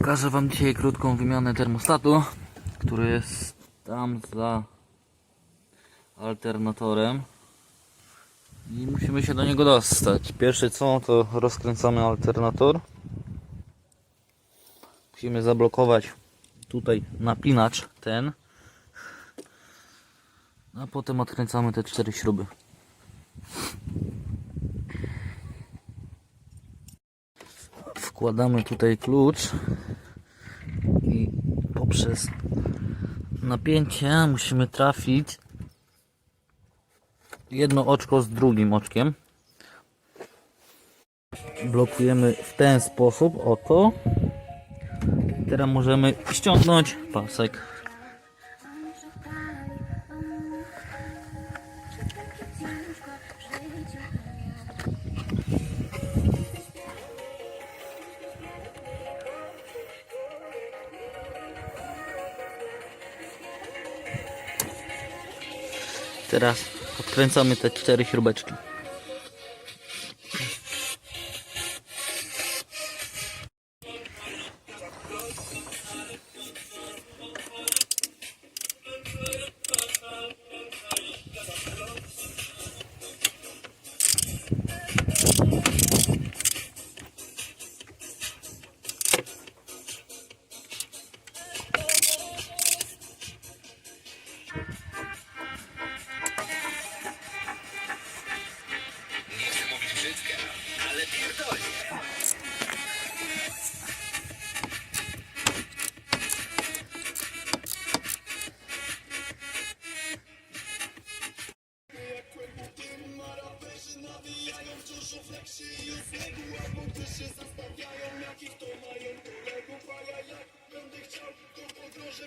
Pokażę Wam dzisiaj krótką wymianę termostatu, który jest tam za alternatorem i musimy się do niego dostać. Pierwsze co to rozkręcamy alternator. Musimy zablokować tutaj napinacz ten, a potem odkręcamy te cztery śruby. Wkładamy tutaj klucz i poprzez napięcie musimy trafić jedno oczko z drugim oczkiem. Blokujemy w ten sposób, oto. Teraz możemy ściągnąć pasek. Teraz odkręcamy te cztery śrubeczki.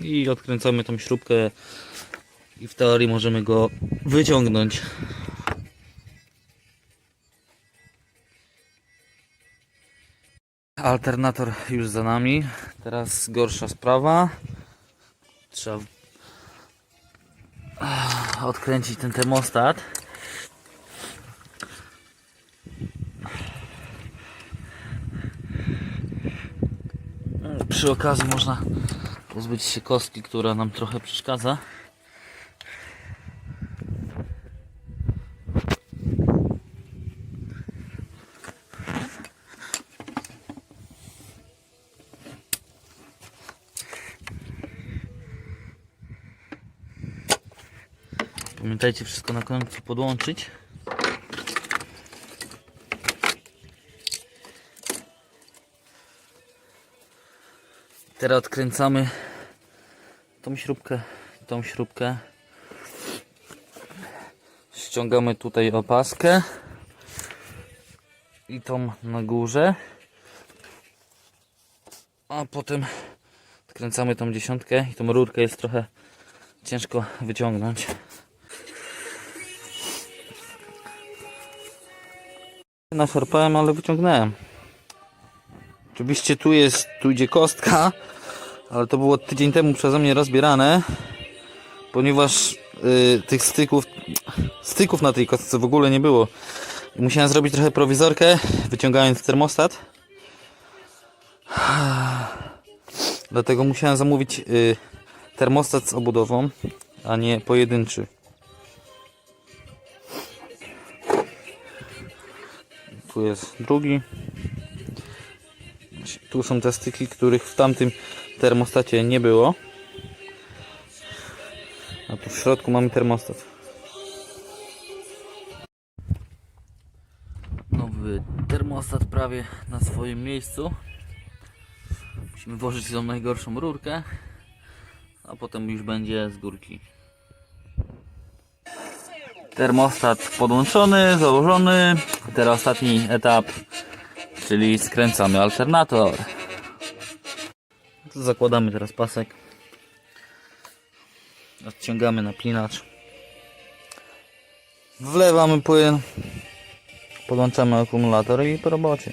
i odkręcamy tą śrubkę i w teorii możemy go wyciągnąć. Alternator już za nami. Teraz gorsza sprawa. Trzeba odkręcić ten termostat. Przy okazji można pozbyć się kostki, która nam trochę przeszkadza. Pamiętajcie wszystko na końcu podłączyć. Teraz odkręcamy tą śrubkę, tą śrubkę. Ściągamy tutaj opaskę i tą na górze. A potem odkręcamy tą dziesiątkę i tą rurkę jest trochę ciężko wyciągnąć. Naszarpałem, ale wyciągnąłem. Oczywiście tu jest, tu idzie kostka, ale to było tydzień temu przeze mnie rozbierane, ponieważ y, tych styków, styków na tej kostce w ogóle nie było. Musiałem zrobić trochę prowizorkę, wyciągając termostat. Dlatego musiałem zamówić y, termostat z obudową, a nie pojedynczy. Tu jest drugi. Tu są te styki, których w tamtym termostacie nie było. A tu w środku mamy termostat. Nowy termostat prawie na swoim miejscu. Musimy włożyć tą najgorszą rurkę, a potem już będzie z górki. Termostat podłączony, założony. Teraz ostatni etap, czyli skręcamy alternator. To zakładamy teraz pasek. Odciągamy napinacz. Wlewamy płyn. Podłączamy akumulator i po robocie.